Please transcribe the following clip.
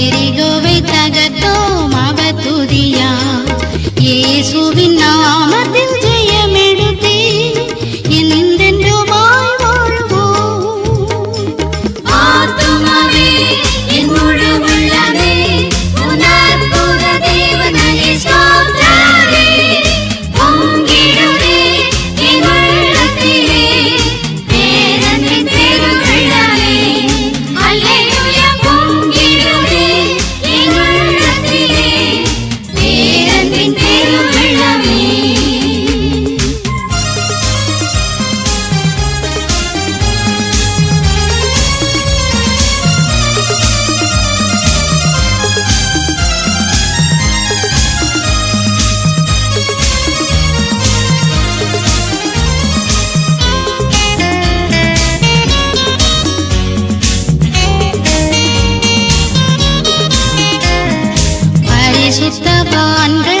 எரிகுவை தகத்தோம் அவ துதியா இயேசுவின் நாம் பரிசுத்தவான்கள்